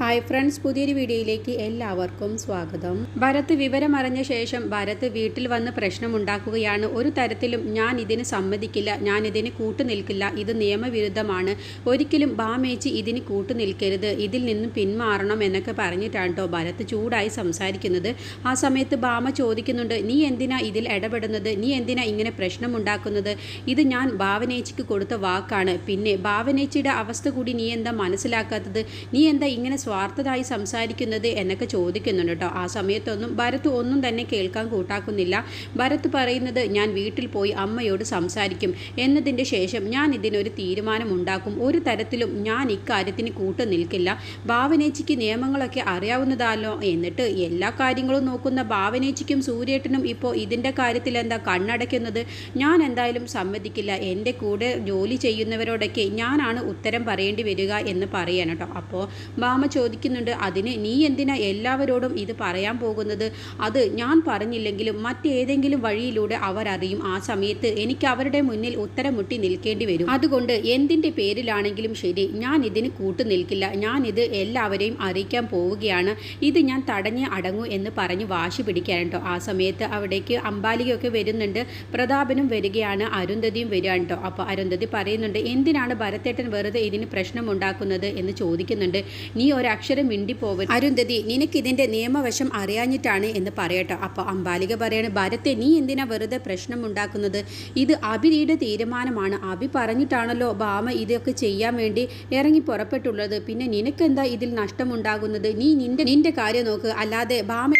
Hi friends പുതിയൊരു വീഡിയോയിലേക്ക് എല്ലാവർക്കും സ്വാഗതം. ഭരത് വിവരമറിഞ്ഞ ശേഷം ഭരത് വീട്ടിൽ വന്ന് പ്രശ്നമുണ്ടാക്കുകയാണ്. ഒരു തരത്തിലും ഞാൻ ഇതിന് സമ്മതിക്കില്ല ഞാൻ ഇതിന് കൂട്ടുനിൽക്കില്ല. ഇത് നിയമവിരുദ്ധമാണ്. ഒരിക്കലും ബാമേച്ചി ഇതിന് കൂട്ടുനിൽക്കരുത്. ഇതിൽ നിന്നും പിന്മാറണം എന്നൊക്കെ പറഞ്ഞിട്ടാണ് ഭരത് ചൂടായി സംസാരിക്കുന്നത്? ആ സമയത്ത് ബാമ ചോദിക്കുന്നുണ്ട് നീ എന്തിനാ ഇതിൽ ഇടപെടുന്നത്? നീ എന്തിനാ ഇങ്ങനെ പ്രശ്നമുണ്ടാക്കുന്നത്? ഇത് ഞാൻ ഭാവനേച്ചിക്ക് കൊടുത്ത വാക്കാണ്. പിന്നെ ഭാവനേച്ചിയുടെ അവസ്ഥ കൂടി നീ എന്താ മനസ്സിലാക്കാത്തത്? നീ എന്താ ഇങ്ങനെ സ്വാർത്ഥതായി സംസാരിക്കുന്നത് എന്നൊക്കെ ചോദിക്കുന്നുണ്ട് കേട്ടോ. ആ സമയത്തൊന്നും ഭരത് ഒന്നും തന്നെ കേൾക്കാൻ കൂട്ടാക്കുന്നില്ല. ഭരത് പറയുന്നത് ഞാൻ വീട്ടിൽ പോയി അമ്മയോട് സംസാരിക്കും. എന്നതിന്റെ ശേഷം ഞാൻ ഇതിനൊരു തീരുമാനമുണ്ടാക്കും. ഒരു തരത്തിലും ഞാൻ ഇക്കാര്യത്തിന് കൂട്ടു നിൽക്കില്ല. ഭാവനേച്ചിക്ക് നിയമങ്ങളൊക്കെ അറിയാവുന്നതാണല്ലോ എന്നിട്ട് എല്ലാ കാര്യങ്ങളും നോക്കുന്ന ഭാവനേച്ചിക്കും സൂര്യേട്ടനും ഇപ്പോൾ ഇതിന്റെ കാര്യത്തിൽ എന്താ കണ്ണടയ്ക്കുന്നത്? ഞാൻ എന്തായാലും സമ്മതിക്കില്ല. എന്റെ കൂടെ ജോലി ചെയ്യുന്നവരോടൊക്കെ ഞാനാണ് ഉത്തരം പറയേണ്ടി വരിക എന്ന് കേട്ടോ. അപ്പോൾ ഭാമ ചോദിക്കുന്നുണ്ട് അതിന് നീ എന്തിനാ എല്ലാവരോടും ഇത് പറയാൻ പോകുന്നത്? അത് ഞാൻ പറഞ്ഞില്ലെങ്കിലും മറ്റേതെങ്കിലും വഴിയിലൂടെ അവർ അവരറിയും ആ സമയത്ത് എനിക്ക് അവരുടെ മുന്നിൽ ഉത്തരം മുട്ടി നിൽക്കേണ്ടി വരും. അതുകൊണ്ട് എന്തിന്റെ പേരിലാണെങ്കിലും ശരി ഞാൻ ഇതിന് കൂട്ടു നിൽക്കില്ല. ഞാൻ ഇത് എല്ലാവരെയും അറിയിക്കാൻ പോവുകയാണ്. ഇത് ഞാൻ തടഞ്ഞ് അടങ്ങൂ എന്ന് പറഞ്ഞ് വാശി പിടിക്കാൻ ആ സമയത്ത് അവിടേക്ക് അമ്പാലികയൊക്കെ വരുന്നുണ്ട്. പ്രതാപനും വരികയാണ് അരുന്ധതിയും വരികയാണ് കേട്ടോ അപ്പോൾ അരുന്ധതി പറയുന്നുണ്ട് എന്തിനാണ് ഭരത്തേട്ടൻ വെറുതെ ഇതിന് പ്രശ്നമുണ്ടാക്കുന്നത്? എന്ന് ചോദിക്കുന്നുണ്ട്. നീ ഒരക്ഷരം മിണ്ടിപ്പോവൻ അരുന്ധതി നിനക്ക് ഇതിന്റെ നിയമവശം അറിയാഞ്ഞിട്ടാണ് എന്ന് പറയട്ടോ. അപ്പോൾ അംബാലിക പറയാണ് ഭരത്തെ നീ എന്തിനാ വെറുതെ പ്രശ്നം ഉണ്ടാക്കുന്നത് ഇത് അഭിയുടെ തീരുമാനമാണ്. അഭി പറഞ്ഞിട്ടാണല്ലോ ഭാമ ഇതൊക്കെ ചെയ്യാൻ വേണ്ടി ഇറങ്ങി പുറപ്പെട്ടുള്ളത്. പിന്നെ നിനക്കെന്താ ഇതിൽ നഷ്ടമുണ്ടാകുന്നത്? നീ നിന്റെ നിന്റെ കാര്യം നോക്ക്. അല്ലാതെ ഭാമയുടെ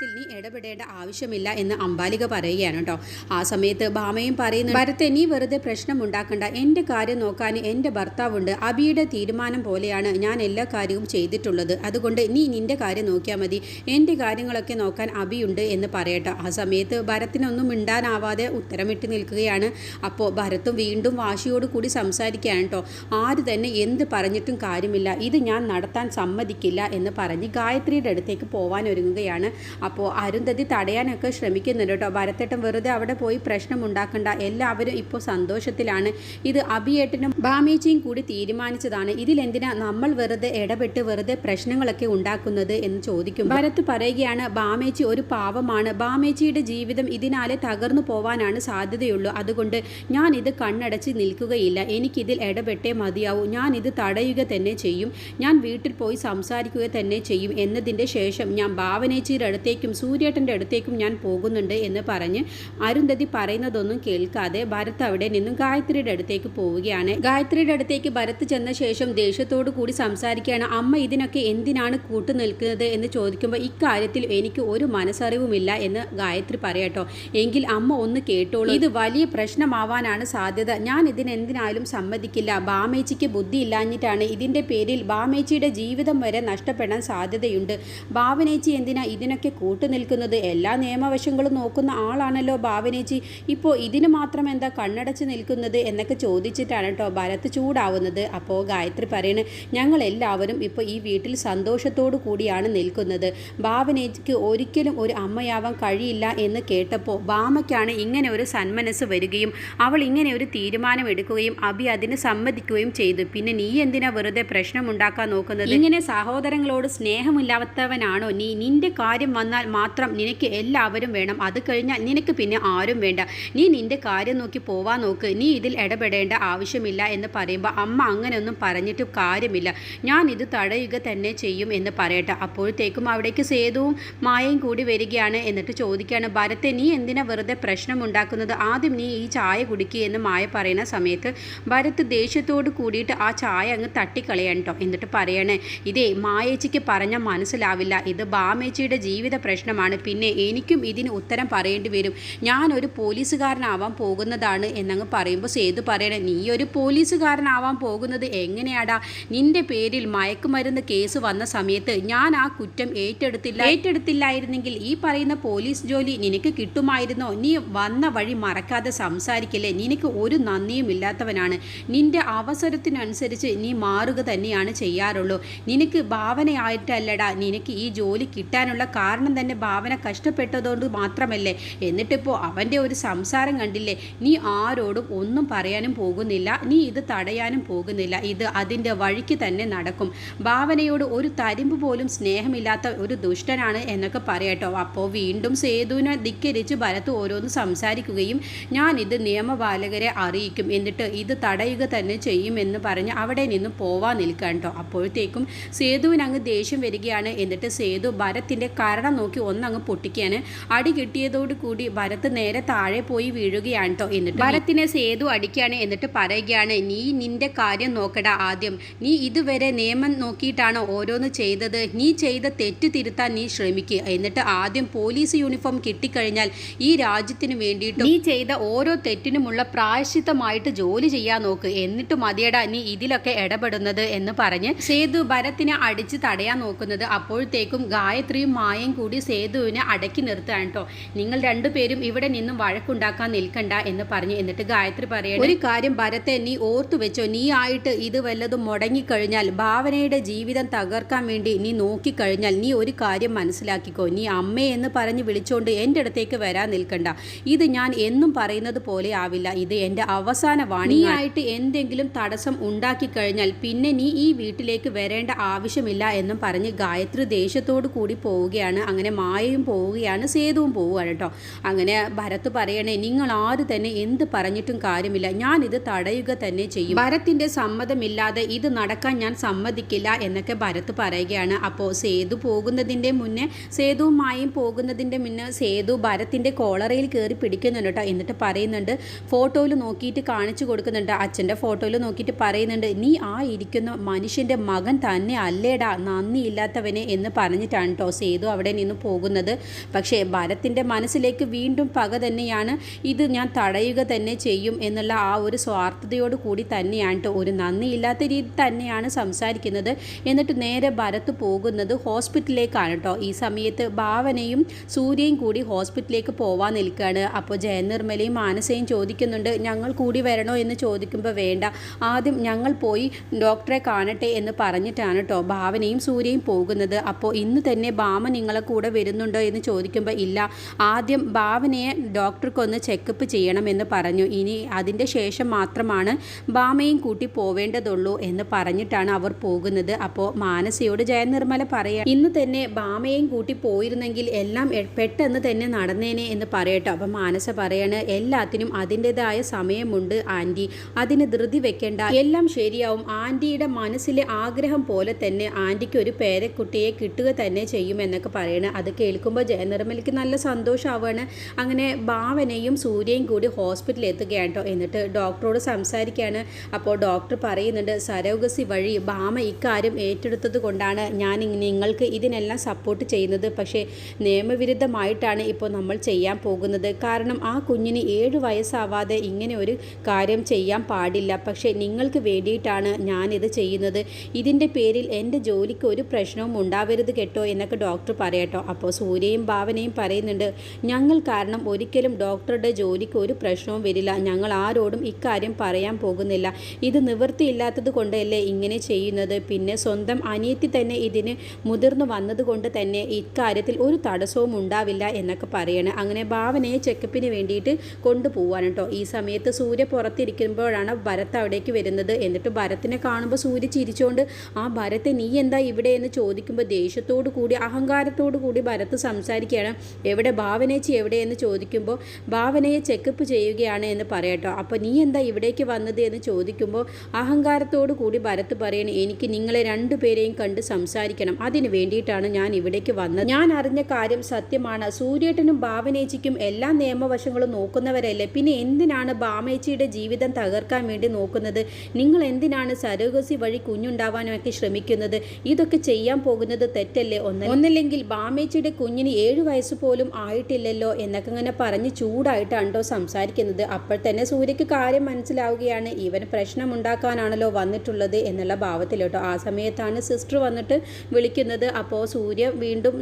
കാര്യത്തിൽ നീ ഇടപെടേണ്ട ആവശ്യമില്ല എന്ന് അമ്പാലിക പറയുകയാണ് കേട്ടോ. ആ സമയത്ത് ഭാമയും പറയുന്നു ഭരത്തെ നീ വെറുതെ പ്രശ്നം ഉണ്ടാക്കണ്ട. എന്റെ കാര്യം നോക്കാൻ എന്റെ ഭർത്താവുണ്ട്. അബിയുടെ തീരുമാനം പോലെയാണ് ഞാൻ എല്ലാ കാര്യവും ചെയ്തിട്ടുള്ളത്. അതുകൊണ്ട് നീ നിന്റെ കാര്യം നോക്കിയാൽ മതി. എന്റെ കാര്യങ്ങളൊക്കെ നോക്കാൻ അബിയുണ്ട് എന്ന് പറയട്ടെ. ആ സമയത്ത് ഭരത്തിനൊന്നും മിണ്ടാനാവാതെ ഉത്തരമിട്ട് നിൽക്കുകയാണ്. അപ്പോൾ ഭരത്തും വീണ്ടും വാശിയോട് കൂടി സംസാരിക്കുകയാണ് കേട്ടോ. ആര് തന്നെ എന്ത് പറഞ്ഞിട്ടും കാര്യമില്ല. ഇത് ഞാൻ നടത്താൻ സമ്മതിക്കില്ല എന്ന് പറഞ്ഞ് ഗായത്രിയുടെ അടുത്തേക്ക് പോകാൻ ഒരുങ്ങുകയാണ്. അപ്പോൾ അരുന്ധതി തടയാനൊക്കെ ശ്രമിക്കുന്നുണ്ട് കേട്ടോ. ഭരത്തേട്ടൻ വെറുതെ അവിടെ പോയി പ്രശ്നം ഉണ്ടാക്കണ്ട. എല്ലാവരും ഇപ്പോൾ സന്തോഷത്തിലാണ്. ഇത് അഭിയേട്ടനും ബാമേച്ചിയും കൂടി തീരുമാനിച്ചതാണ്. ഇതിലെന്തിനാ നമ്മൾ വെറുതെ ഇടപെട്ട് വെറുതെ പ്രശ്നങ്ങളൊക്കെ ഉണ്ടാക്കുന്നത് എന്ന് ചോദിക്കും. ഭരത് പറയുകയാണ് ബാമേച്ചി ഒരു പാവമാണ്. ബാമേച്ചിയുടെ ജീവിതം ഇതിനാലെ തകർന്നു പോവാനാണ് സാധ്യതയുള്ളൂ. അതുകൊണ്ട് ഞാൻ ഇത് കണ്ണടച്ച് നിൽക്കുകയില്ല. എനിക്കിതിൽ ഇടപെട്ടേ മതിയാവൂ. ഞാൻ ഇത് തടയുക തന്നെ ചെയ്യും. ഞാൻ വീട്ടിൽ പോയി സംസാരിക്കുക തന്നെ ചെയ്യും. എന്നതിന്റെ ശേഷം ഞാൻ ഭാവനേച്ചിയുടെ അടുത്തേക്കും സൂര്യേട്ടന്റെ അടുത്തേക്കും ഞാൻ പോകുന്നുണ്ട് എന്ന് പറഞ്ഞ് അരുന്ധതി പറയുന്നതൊന്നും കേൾക്കാതെ ഭരത് അവിടെ നിന്നും ഗായത്രിയുടെ അടുത്തേക്ക് പോവുകയാണ്. ഗായത്രിയുടെ അടുത്തേക്ക് ഭരത് ചെന്ന ശേഷം ദേഷ്യത്തോടു കൂടി സംസാരിക്കുകയാണ്. അമ്മ ഇതിനൊക്കെ എന്തിനാണ് കൂട്ടുനിൽക്കുന്നത് എന്ന് ചോദിക്കുമ്പോൾ ഇക്കാര്യത്തിൽ എനിക്ക് ഒരു മനസ്സറിവുമില്ല എന്ന് ഗായത്രി പറയട്ടോ. എങ്കിൽ അമ്മ ഒന്ന് കേട്ടോളൂ. ഇത് വലിയ പ്രശ്നമാവാനാണ് സാധ്യത. ഞാൻ ഇതിനെന്തിനായാലും സമ്മതിക്കില്ല. ബാമേച്ചിക്ക് ബുദ്ധി ഇല്ലാഞ്ഞിട്ടാണ് ഇതിന്റെ പേരിൽ ബാമേച്ചിയുടെ ജീവിതം വരെ നഷ്ടപ്പെടാൻ സാധ്യതയുണ്ട്. ഭാവനേച്ചി എന്തിനാ ഇതിനൊക്കെ കൂട്ടു നിൽക്കുന്നത് എല്ലാ നിയമവശങ്ങളും നോക്കുന്ന ആളാണല്ലോ ഭാവനേച്ചി. ഇപ്പോൾ ഇതിന് മാത്രം എന്താ കണ്ണടച്ച് നിൽക്കുന്നത് എന്നൊക്കെ ചോദിച്ചിട്ടാണ് കേട്ടോ ഭരത് ചൂടാവുന്നത്. അപ്പോൾ ഗായത്രി പറയണേ ഞങ്ങൾ എല്ലാവരും ഇപ്പോൾ ഈ വീട്ടിൽ സന്തോഷത്തോടു കൂടിയാണ് നിൽക്കുന്നത്. ഭാവനേച്ചിക്ക് ഒരിക്കലും ഒരു അമ്മയാവാൻ കഴിയില്ല എന്ന് കേട്ടപ്പോൾ ഭാമയ്ക്കാണ് ഇങ്ങനെ ഒരു സന്മനസ് വരികയും അവൾ ഇങ്ങനെ ഒരു തീരുമാനം എടുക്കുകയും അഭി അതിന് സമ്മതിക്കുകയും ചെയ്തു. പിന്നെ നീ എന്തിനാ വെറുതെ പ്രശ്നമുണ്ടാക്കാൻ നോക്കുന്നത്? ഇങ്ങനെ സഹോദരങ്ങളോട് സ്നേഹമില്ലാത്തവനാണോ നീ? നിന്റെ കാര്യം വന്നാൽ മാത്രം നിനക്ക് എല്ലാവരും വേണം. അത് കഴിഞ്ഞാൽ നിനക്ക് പിന്നെ ആരും വേണ്ട. നീ നിന്റെ കാര്യം നോക്കി പോവാൻ നോക്ക്. നീ ഇതിൽ ഇടപെടേണ്ട ആവശ്യമില്ല എന്ന് പറയുമ്പോൾ അമ്മ അങ്ങനെയൊന്നും പറഞ്ഞിട്ട് കാര്യമില്ല. ഞാൻ ഇത് തടയുക തന്നെ ചെയ്യും എന്ന് പറയട്ടെ. അപ്പോഴത്തേക്കും അവിടേക്ക് സേതുവും മായയും കൂടി വരികയാണ് എന്നിട്ട് ചോദിക്കുകയാണ് ഭരത്തെ നീ എന്തിനാ വെറുതെ പ്രശ്നമുണ്ടാക്കുന്നത് ആദ്യം നീ ഈ ചായ കുടിക്കുക എന്ന് മായ പറയുന്ന സമയത്ത് ഭരത് ദേഷ്യത്തോട് കൂടിയിട്ട് ആ ചായ അങ്ങ് തട്ടിക്കളയണ്ടോ എന്നിട്ട് പറയണേ ഇതേ മായേച്ചിക്ക് പറഞ്ഞാൽ മനസ്സിലാവില്ല. ഇത് ബാമേച്ചിയുടെ ജീവിത പ്രശ്നമാണ്. പിന്നെ എനിക്കും ഇതിന് ഉത്തരം പറയേണ്ടി വരും. ഞാനൊരു പോലീസുകാരനാവാൻ പോകുന്നതാണ് എന്നങ്ങ് പറയുമ്പോൾ സേതു പറയണേ നീ ഒരു പോലീസുകാരനാവാൻ പോകുന്നത് എങ്ങനെയാടാ? നിന്റെ പേരിൽ മയക്കുമരുന്ന് കേസ് വന്ന സമയത്ത് ഞാൻ ആ കുറ്റം ഏറ്റെടുത്തില്ല ഏറ്റെടുത്തില്ലായിരുന്നെങ്കിൽ ഈ പറയുന്ന പോലീസ് ജോലി നിനക്ക് കിട്ടുമായിരുന്നോ? നീ വന്ന വഴി മറക്കാതെ സംസാരിക്കില്ലേ? നിനക്ക് ഒരു നന്ദിയും ഇല്ലാത്തവനാണ്. നിന്റെ അവസരത്തിനനുസരിച്ച് നീ മാറുക തന്നെയാണ് ചെയ്യാറുള്ളൂ. നിനക്ക് ഭാവനയായിട്ടല്ലടാ നിനക്ക് ഈ ജോലി കിട്ടാനുള്ള കാരണം തന്നെ ഭാവന കഷ്ടപ്പെട്ടതുകൊണ്ട് മാത്രമല്ലേ? എന്നിട്ടിപ്പോൾ അവന്റെ ഒരു സംസാരം കണ്ടില്ലേ? നീ ആരോടും ഒന്നും പറയാനും പോകുന്നില്ല. നീ ഇത് തടയാനും പോകുന്നില്ല. ഇത് അതിന്റെ വഴിക്ക് തന്നെ നടക്കും. ഭാവനയോട് ഒരു തരിമ്പ് പോലും സ്നേഹമില്ലാത്ത ഒരു ദുഷ്ടനാണ് എന്നൊക്കെ പറയട്ടോ. അപ്പോൾ വീണ്ടും സേതുവിനെ ധിക്കരിച്ച് ഭരത്ത് ഓരോന്ന് സംസാരിക്കുകയും ഞാൻ ഇത് നിയമപാലകരെ അറിയിക്കും. എന്നിട്ട് ഇത് തടയുക തന്നെ ചെയ്യുമെന്ന് പറഞ്ഞ് അവിടെ നിന്ന് പോവാൻ നിൽക്കാൻ കേട്ടോ. അപ്പോഴത്തേക്കും സേതുവിന് അങ്ങ് ദേഷ്യം വരികയാണ്. എന്നിട്ട് സേതു ഭരത്തിന്റെ കരണം നോക്കി ഒന്നങ്ങ് പൊട്ടിക്കുകയാണ്. അടി കിട്ടിയതോട് കൂടി ഭരത് നേരെ താഴെ പോയി വീഴുകയാണ് കേട്ടോ എന്നിട്ട് ഭരത്തിനെ സേതു അടിക്കുകയാണ് എന്നിട്ട് പറയുകയാണ് നീ നിന്റെ കാര്യം നോക്കടാ ആദ്യം. നീ ഇതുവരെ നിയമം നോക്കിയിട്ടാണ് ഓരോന്ന് ചെയ്തത്? നീ ചെയ്ത തെറ്റ് തിരുത്താൻ നീ ശ്രമിക്കുക എന്നിട്ട് ആദ്യം പോലീസ് യൂണിഫോം കിട്ടിക്കഴിഞ്ഞാൽ ഈ രാജ്യത്തിന് വേണ്ടിയിട്ട് നീ ചെയ്ത ഓരോ തെറ്റിനുമുള്ള പ്രായശ്ചിത്തമായിട്ട് ജോലി ചെയ്യാൻ നോക്ക്. എന്നിട്ട് മതിയടാ നീ ഇതിലൊക്കെ ഇടപെടുന്നത് എന്ന് പറഞ്ഞ് സേതു ഭരത്തിനെ അടിച്ച് തടയാൻ നോക്കുന്നത്. അപ്പോഴത്തേക്കും ഗായത്രിയും മായയും കൂടി സേതുവിനെ അടക്കി നിർത്തുകയാണ് കേട്ടോ. നിങ്ങൾ രണ്ടുപേരും ഇവിടെ നിന്നും വഴക്കുണ്ടാക്കാൻ നിൽക്കണ്ട എന്ന് പറഞ്ഞു. എന്നിട്ട് ഗായത്രി പറയണം ഒരു കാര്യം ഭരത്തെ നീ ഓർത്തു വെച്ചോ നീ ആയിട്ട് ഇത് വല്ലതും മുടങ്ങിക്കഴിഞ്ഞാൽ ഭാവനയുടെ ജീവിതം തകർക്കാൻ വേണ്ടി നീ നോക്കിക്കഴിഞ്ഞാൽ നീ ഒരു കാര്യം മനസ്സിലാക്കിക്കോ. നീ അമ്മയെന്ന് പറഞ്ഞ് വിളിച്ചുകൊണ്ട് എന്റെ അടുത്തേക്ക് വരാൻ നിൽക്കണ്ട. ഇത് ഞാൻ എന്നും പറയുന്നത് പോലെ ആവില്ല. ഇത് എന്റെ അവസാന വാണി ആയിട്ട് എന്തെങ്കിലും തടസ്സം ഉണ്ടാക്കി കഴിഞ്ഞാൽ പിന്നെ നീ ഈ വീട്ടിലേക്ക് വരേണ്ട ആവശ്യമില്ല എന്നും പറഞ്ഞ് ഗായത്രി ദേഷ്യത്തോടു കൂടി പോവുകയാണ്. അങ്ങനെ മായയും പോവുകയാണ് സേതുവും പോവുകയാണ് കേട്ടോ അങ്ങനെ ഭരത് പറയണേ നിങ്ങൾ ആര് തന്നെ എന്ത് പറഞ്ഞിട്ടും കാര്യമില്ല. ഞാൻ ഇത് തടയുക തന്നെ ചെയ്യും. ഭരത്തിന്റെ സമ്മതമില്ലാതെ ഇത് നടക്കാൻ ഞാൻ സമ്മതിക്കില്ല എന്നൊക്കെ ഭരത് പറയുകയാണ്. അപ്പോൾ സേതു പോകുന്നതിന്റെ മുന്നേ സേതുവും മായയും പോകുന്നതിന്റെ മുന്നേ സേതു ഭരത്തിന്റെ കോളറയിൽ കയറി പിടിക്കുന്നുണ്ട് കേട്ടോ എന്നിട്ട് പറയുന്നുണ്ട് ഫോട്ടോയിൽ നോക്കിയിട്ട് കാണിച്ചു കൊടുക്കുന്നുണ്ട്. അച്ഛന്റെ ഫോട്ടോയിൽ നോക്കിയിട്ട് പറയുന്നുണ്ട് നീ ആ ഇരിക്കുന്ന മനുഷ്യന്റെ മകൻ തന്നെ അല്ലേടാ. നന്ദിയില്ലാത്തവനെ എന്ന് പറഞ്ഞിട്ടാണ് കേട്ടോ സേതു അവിടെ നിന്ന് പോകുന്നത്. പക്ഷേ ഭരത്തിന്റെ മനസ്സിലേക്ക് വീണ്ടും പക തന്നെയാണ് ഇത് ഞാൻ തടയുക തന്നെ ചെയ്യും എന്നുള്ള ആ ഒരു സ്വാർത്ഥതയോട് കൂടി തന്നെയാണ് ഒരു നന്ദിയില്ലാത്ത രീതി തന്നെയാണ് സംസാരിക്കുന്നത്. എന്നിട്ട് നേരെ ഭരത്ത് പോകുന്നത് ഹോസ്പിറ്റലിലേക്കാണ് കേട്ടോ ഈ സമയത്ത് ഭാവനയും സൂര്യയും കൂടി ഹോസ്പിറ്റലിലേക്ക് പോവാൻ നിൽക്കുകയാണ്. അപ്പോൾ ജയനിർമ്മലയും മാനസയും ചോദിക്കുന്നുണ്ട് ഞങ്ങൾ കൂടി വരണോ? എന്ന് ചോദിക്കുമ്പോൾ വേണ്ട. ആദ്യം ഞങ്ങൾ പോയി ഡോക്ടറെ കാണട്ടെ എന്ന് പറഞ്ഞിട്ടാണ് കേട്ടോ ഭാവനയും സൂര്യയും പോകുന്നത്. അപ്പോൾ ഇന്ന് തന്നെ ഭാമ നിങ്ങളെ കൂടെ വരുന്നുണ്ടോ എന്ന് ചോദിക്കുമ്പോൾ ഇല്ല. ആദ്യം ഭാവനയെ ഡോക്ടർക്കൊന്ന് ചെക്കപ്പ് ചെയ്യണമെന്ന് പറഞ്ഞു. ഇനി അതിന്റെ ശേഷം മാത്രമാണ് ഭാമയും കൂട്ടി പോവേണ്ടതുള്ളൂ എന്ന് പറഞ്ഞിട്ടാണ് അവർ പോകുന്നത്. അപ്പോൾ മാനസയോട് ജയനിർമ്മല പറയാം ഇന്ന് തന്നെ ഭാമയും കൂട്ടി പോയിരുന്നെങ്കിൽ എല്ലാം പെട്ടെന്ന് തന്നെ നടന്നേനെ എന്ന് പറയട്ടോ. അപ്പം മാനസ പറയാണ് എല്ലാത്തിനും അതിന്റെതായ സമയമുണ്ട് ആന്റി അതിന് ധൃതി വെക്കേണ്ട. എല്ലാം ശരിയാവും. ആന്റിയുടെ മനസ്സിലെ ആഗ്രഹം പോലെ തന്നെ ആന്റിക്ക് ഒരു പേരക്കുട്ടിയെ കിട്ടുക തന്നെ ചെയ്യുമെന്നൊക്കെ പറയണ. അത് കേൾക്കുമ്പോൾ ജയനിർമ്മലയ്ക്ക് നല്ല സന്തോഷമാവാണ് അങ്ങനെ ഭാവനയും സൂര്യയും കൂടി ഹോസ്പിറ്റലിൽ എത്തുകയാണ് കേട്ടോ. എന്നിട്ട് ഡോക്ടറോട് സംസാരിക്കുകയാണ്. അപ്പോൾ ഡോക്ടർ പറയുന്നുണ്ട് സരോഗസി വഴി ഭാമ ഇക്കാര്യം ഏറ്റെടുത്തത് കൊണ്ടാണ് ഞാൻ നിങ്ങൾക്ക് ഇതിനെല്ലാം സപ്പോർട്ട് ചെയ്യുന്നത്. പക്ഷേ നിയമവിരുദ്ധമായിട്ടാണ് ഇപ്പോൾ നമ്മൾ ചെയ്യാൻ പോകുന്നത്. കാരണം ആ കുഞ്ഞിന് ഏഴ് വയസ്സാവാതെ ഇങ്ങനെ ഒരു കാര്യം ചെയ്യാൻ പാടില്ല. പക്ഷേ നിങ്ങൾക്ക് വേണ്ടിയിട്ടാണ് ഞാനിത് ചെയ്യുന്നത്. ഇതിന്റെ പേരിൽ എന്റെ ജോലിക്ക് ഒരു പ്രശ്നവും ഉണ്ടാവരുത് കേട്ടോ എന്നൊക്കെ ഡോക്ടർ പറയട്ടോ. അപ്പോൾ സൂര്യയും ഭാവനയും പറയുന്നുണ്ട് ഞങ്ങൾ കാരണം ഒരിക്കലും ഡോക്ടറുടെ ജോലിക്ക് ഒരു പ്രശ്നവും വരില്ല. ഞങ്ങൾ ആരോടും ഇക്കാര്യം പറയാൻ പോകുന്നില്ല. ഇത് നിവൃത്തിയില്ലാത്തത് കൊണ്ടല്ലേ ഇങ്ങനെ ചെയ്യുന്നത്? പിന്നെ സ്വന്തം അനിയത്തി തന്നെ ഇതിന് മുതിർന്നു വന്നതുകൊണ്ട് തന്നെ ഇക്കാര്യത്തിൽ ഒരു തടസ്സവും ഉണ്ടാവില്ല എന്നൊക്കെ പറയണേ. അങ്ങനെ ഭാവനയെ ചെക്കപ്പിന് വേണ്ടിയിട്ട് കൊണ്ടുപോവാണ് കേട്ടോ. ഈ സമയത്ത് സൂര്യ പുറത്തിരിക്കുമ്പോഴാണ് ഭരത് അവിടേക്ക് വരുന്നത്. എന്നിട്ട് ഭരത്തിനെ കാണുമ്പോൾ സൂര്യ ചിരിച്ചുകൊണ്ട് ആ ഭരത്തെ നീ എന്താ ഇവിടെ എന്ന് ചോദിക്കുമ്പോൾ ദേഷ്യത്തോടു കൂടി അഹങ്കാരത്തോടു കൂടി ഭരത്ത് സംസാരിക്കുകയാണ്. എവിടെ ഭാവനേച്ചി എവിടെയെന്ന് ചോദിക്കുമ്പോൾ ഭാവനയെ ചെക്കപ്പ് ചെയ്യുകയാണ് എന്ന് പറയട്ടോ അപ്പോൾ നീ എന്താ ഇവിടേക്ക് വന്നത് എന്ന് ചോദിക്കുമ്പോൾ അഹങ്കാരത്തോടു കൂടി ഭരത്ത് പറയണേ എനിക്ക് നിങ്ങളെ രണ്ടു പേരെയും കണ്ട് സംസാരിക്കണം. അതിന് വേണ്ടിയിട്ടാണ് ഞാൻ ഇവിടേക്ക് വന്നത്. ഞാൻ അറിഞ്ഞ കാര്യം സത്യമാണ്. സൂര്യേട്ടനും ഭാവനേച്ചിക്കും എല്ലാ നിയമവശങ്ങളും നോക്കുന്നവരല്ലേ? പിന്നെ എന്തിനാണ് ഭാമേച്ചിയുടെ ജീവിതം തകർക്കാൻ വേണ്ടി നോക്കുന്നത്? നിങ്ങൾ എന്തിനാണ് സരോഗസി വഴി കുഞ്ഞുണ്ടാവാനൊക്കെ ശ്രമിക്കുന്നത്? ഇതൊക്കെ ചെയ്യാൻ പോകുന്നത് തെറ്റല്ലേ? ഒന്ന് ഒന്നല്ലെങ്കിൽ ബാമേച്ചിയുടെ കുഞ്ഞിന് ഏഴു വയസ്സ് പോലും ആയിട്ടില്ലല്ലോ എന്നൊക്കെ ഇങ്ങനെ പറഞ്ഞ് ചൂടായിട്ടാണ്ടോ സംസാരിക്കുന്നത്. അപ്പോൾ തന്നെ സൂര്യക്ക് കാര്യം മനസ്സിലാവുകയാണ്. ഇവൻ പ്രശ്നമുണ്ടാക്കാനാണല്ലോ വന്നിട്ടുള്ളത് എന്നുള്ള ഭാവത്തിലോട്ടോ ആ സമയത്താണ് സിസ്റ്റർ വന്നിട്ട് വിളിക്കുന്നത്. അപ്പോൾ സൂര്യ വീണ്ടും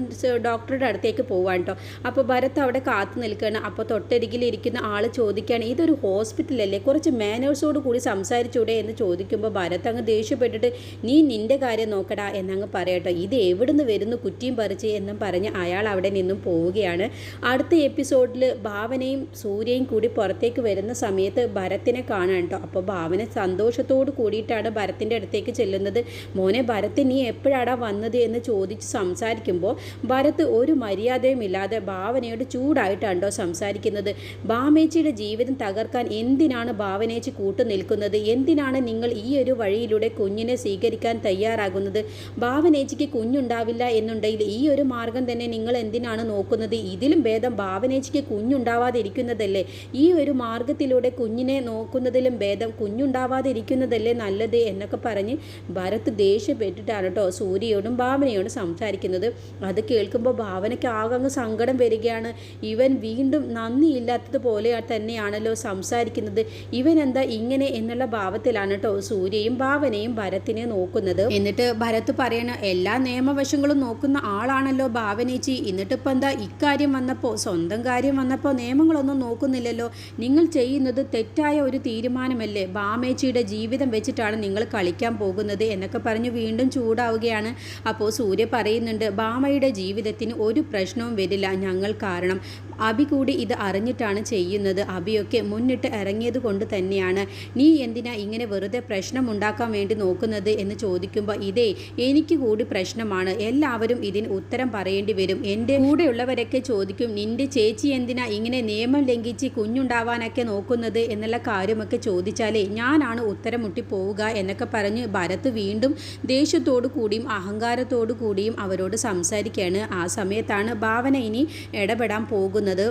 ഡോക്ടറുടെ അടുത്തേക്ക് പോവാൻ കേട്ടോ. അപ്പോൾ ഭരത് അവിടെ കാത്തു നിൽക്കുകയാണ്. അപ്പോൾ തൊട്ടരികിൽ ഇരിക്കുന്ന ആൾ ചോദിക്കുകയാണ് ഇതൊരു ഹോസ്പിറ്റലല്ലേ കുറച്ച് മാനേഴ്സോട് കൂടി സംസാരിച്ചൂടെ? എന്ന് ചോദിക്കുമ്പോൾ ഭരത് അങ്ങ് ദേഷ്യപ്പെട്ടിട്ട് നീ നിന്റെ കാര്യം നോക്കടാ എന്നങ്ങ് പറയട്ടോ ഇത് എവിടുന്ന് വരുന്നു കുറ്റിയും പറിച്ച്? എന്നും പറഞ്ഞ് അയാൾ അവിടെ നിന്നും പോവുകയാണ്. അടുത്ത എപ്പിസോഡിൽ ഭാവനയും സൂര്യയും കൂടി പുറത്തേക്ക് വരുന്ന സമയത്ത് ഭരത്തിനെ കാണാൻ കേട്ടോ അപ്പോൾ ഭാവന സന്തോഷത്തോട് കൂടിയിട്ടാണ് ഭരത്തിന്റെ അടുത്തേക്ക് ചെല്ലുന്നത്. മോനെ ഭരത്ത് നീ എപ്പോഴാടാ വന്നത് എന്ന് ചോദിച്ച് സംസാരിക്കുമ്പോൾ ഭരത്ത് ഒരു മര്യാദയും ഇല്ലാതെ ഭാവനയോട് ചൂടായിട്ടാണ്ടോ സംസാരിക്കുന്നത്. ഭാമേച്ചിയുടെ ജീവിതം തകർക്കാൻ എന്തിനാണ് ഭാവനേച്ചി കൂട്ടു നിൽക്കുന്നത്? എന്തിനാണ് നിങ്ങൾ ഈ ഒരു വഴിയിലൂടെ കുഞ്ഞിനെ സ്വീകരിക്കാൻ തയ്യാറാകുന്നത്? ഭാവനേച്ചിക്ക് കുഞ്ഞുണ്ടാവില്ല എന്നുണ്ടെങ്കിൽ ഈ ഒരു തന്നെ നിങ്ങൾ എന്തിനാണ് നോക്കുന്നത്? ഇതിലും ഭേദം ഭാവനേച്ചിക്ക് കുഞ്ഞുണ്ടാവാതിരിക്കുന്നതല്ലേ? ഈ ഒരു മാർഗത്തിലൂടെ കുഞ്ഞിനെ നോക്കുന്നതിലും ഭേദം കുഞ്ഞുണ്ടാവാതിരിക്കുന്നതല്ലേ നല്ലത് എന്നൊക്കെ പറഞ്ഞ് ഭരത് ദേഷ്യപ്പെട്ടിട്ടാണ് കേട്ടോ സൂര്യയോടും ഭാവനയോടും സംസാരിക്കുന്നത്. അത് കേൾക്കുമ്പോൾ ഭാവനയ്ക്ക് ആകെ അങ്ങ് സങ്കടം വരികയാണ്. ഇവൻ വീണ്ടും നന്ദിയില്ലാത്തതുപോലെ തന്നെയാണല്ലോ സംസാരിക്കുന്നത്. ഇവൻ എന്താ ഇങ്ങനെ എന്നുള്ള ഭാവത്തിലാണ് കേട്ടോ സൂര്യയും ഭാവനയും ഭരത്തിനെ നോക്കുന്നത്. എന്നിട്ട് ഭരത് പറയണ എല്ലാ നിയമവശങ്ങളും നോക്കുന്ന ആളാണല്ലോ ഭാവനേച്ചി എന്നിട്ടിപ്പോൾ എന്താ ഇക്കാര്യം വന്നപ്പോൾ സ്വന്തം കാര്യം വന്നപ്പോൾ നിയമങ്ങളൊന്നും നോക്കുന്നില്ലല്ലോ. നിങ്ങൾ ചെയ്യുന്നത് തെറ്റായ ഒരു തീരുമാനമല്ലേ? ഭാമേച്ചിയുടെ ജീവിതം വെച്ചിട്ടാണ് നിങ്ങൾ കളിക്കാൻ പോകുന്നത് എന്നൊക്കെ പറഞ്ഞ് വീണ്ടും ചൂടാവുകയാണ്. അപ്പോൾ സൂര്യ പറയുന്നുണ്ട് ഭാമയുടെ ജീവിതത്തിന് ഒരു പ്രശ്നവും വരില്ല. ഞങ്ങൾ കാരണം അബി കൂടി ഇത് അറിഞ്ഞിട്ടാണ് ചെയ്യുന്നത്. അബിയൊക്കെ മുന്നിട്ട് ഇറങ്ങിയത് കൊണ്ട് തന്നെയാണ്. നീ എന്തിനാ ഇങ്ങനെ വെറുതെ പ്രശ്നം ഉണ്ടാക്കാൻ വേണ്ടി നോക്കുന്നത്? എന്ന് ചോദിക്കുമ്പോൾ ഇതേ എനിക്ക് കൂടി പ്രശ്നമാണ്. എല്ലാവരും ഇതിന് ഉത്തരം പറയേണ്ടി വരും. എന്റെ കൂടെയുള്ളവരൊക്കെ ചോദിക്കും നിന്റെ ചേച്ചി എന്തിനാ ഇങ്ങനെ നിയമം ലംഘിച്ച് കുഞ്ഞുണ്ടാവാനൊക്കെ നോക്കുന്നത്? എന്നുള്ള കാര്യമൊക്കെ ചോദിച്ചാലേ ഞാനാണ് ഉത്തരം മുട്ടി പോവുക എന്നൊക്കെ പറഞ്ഞ് ഭരത് വീണ്ടും ദേഷ്യത്തോടു കൂടിയും അഹങ്കാരത്തോടു കൂടിയും അവരോട് സംസാരിക്കുകയാണ് ആ സമയത്താണ് ഭാവന ഇനി ഇടപെടാൻ പോകുന്നത്.